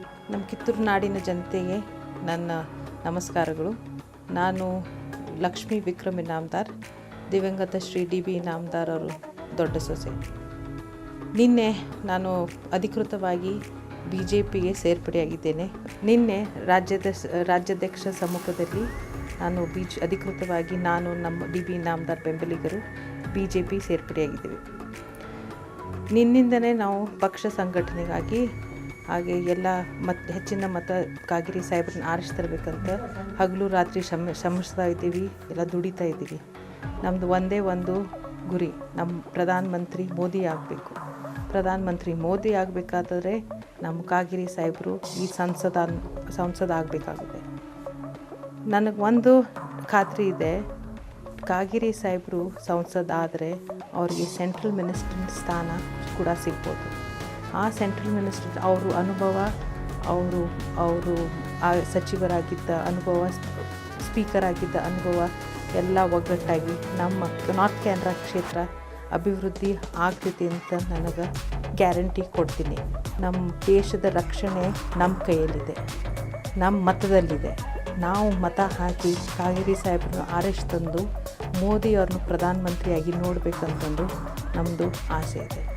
ನಮ್ಮ ಕಿತ್ತೂರು ನಾಡಿನ ಜನತೆಗೆ ನನ್ನ ನಮಸ್ಕಾರಗಳು. ನಾನು ಲಕ್ಷ್ಮೀ ವಿಕ್ರಮ್ ಇನಾಮ್ದಾರ್ ದಿವಂಗತ ಶ್ರೀ ಡಿ ಬಿ ಇನಾಮ್ದಾರ್ ಅವರು ದೊಡ್ಡ ಸೊಸೆ. ನಿನ್ನೆ ನಾನು ಅಧಿಕೃತವಾಗಿ ಬಿ ಜೆ ಪಿಗೆ ಸೇರ್ಪಡೆಯಾಗಿದ್ದೇನೆ. ನಿನ್ನೆ ರಾಜ್ಯದ ರಾಜ್ಯಾಧ್ಯಕ್ಷ ಸಮ್ಮುಖದಲ್ಲಿ ನಾನು ಬಿ ಜಿ ಅಧಿಕೃತವಾಗಿ ನಾನು ನಮ್ಮ ಡಿ ಬಿ ಇನಾಮ್ದಾರ್ ಬೆಂಬಲಿಗರು ಬಿ ಜೆ ಪಿ ಸೇರ್ಪಡೆಯಾಗಿದ್ದೇವೆ. ನಿನ್ನಿಂದನೇ ನಾವು ಪಕ್ಷ ಸಂಘಟನೆಗಾಗಿ ಹಾಗೆ ಎಲ್ಲ ಮತ್ ಹೆಚ್ಚಿನ ಮತ ಕಾಗಿರಿ ಸಾಹೇಬ್ರನ್ನ ಆರಿಸಿ ತರಬೇಕಂತ ಹಗಲು ರಾತ್ರಿ ಶ್ರಮ ಶ್ರಮಿಸ್ತಾ ಇದ್ದೀವಿ, ಎಲ್ಲ ದುಡಿತಾ ಇದ್ದೀವಿ. ನಮ್ಮದು ಒಂದೇ ಒಂದು ಗುರಿ ನಮ್ಮ ಪ್ರಧಾನಮಂತ್ರಿ ಮೋದಿ ಆಗಬೇಕು. ಪ್ರಧಾನಮಂತ್ರಿ ಮೋದಿ ಆಗಬೇಕಾದ್ರೆ ನಮ್ಮ ಕಾಗಿರಿ ಸಾಹೇಬರು ಈ ಸಂಸದ ಸಂಸದ ಆಗಬೇಕಾಗುತ್ತೆ. ನನಗೆ ಒಂದು ಖಾತ್ರಿ ಇದೆ. ಕಾಗಿರಿ ಸಾಹೇಬರು ಸಂಸದ ಆದರೆ ಅವ್ರಿಗೆ ಸೆಂಟ್ರಲ್ ಮಿನಿಸ್ಟರ್ ಸ್ಥಾನ ಕೂಡ ಸಿಗ್ಬೋದು. ಆ ಸೆಂಟ್ರಲ್ ಮಿನಿಸ್ಟರ್ ಅವರು ಅನುಭವ, ಅವರು ಅವರು ಆ ಸಚಿವರಾಗಿದ್ದ ಅನುಭವ ಸ್ಪೀಕರ್ ಆಗಿದ್ದ ಅನುಭವ ಎಲ್ಲ ಒಗ್ಗಟ್ಟಾಗಿ ನಮ್ಮ ನಾರ್ತ್ ಕ್ಯಾನ್ರಾ ಕ್ಷೇತ್ರ ಅಭಿವೃದ್ಧಿ ಆಗ್ತೈತಿ ಅಂತ ನನಗೆ ಗ್ಯಾರಂಟಿ ಕೊಡ್ತೀನಿ. ನಮ್ಮ ದೇಶದ ರಕ್ಷಣೆ ನಮ್ಮ ಕೈಯಲ್ಲಿದೆ. ನಮ್ಮ ಮತದಲ್ಲಿದೆ. ನಾವು ಮತ ಹಾಕಿ ಕಾವೇರಿ ಸಾಹೇಬ್ರನ್ನ ಆರಿಸಿ ತಂದು ಮೋದಿ ಅವ್ರನ್ನ ಪ್ರಧಾನಮಂತ್ರಿಯಾಗಿ ನೋಡಬೇಕಂತಂದು ನಮ್ಮದು ಆಸೆ ಇದೆ.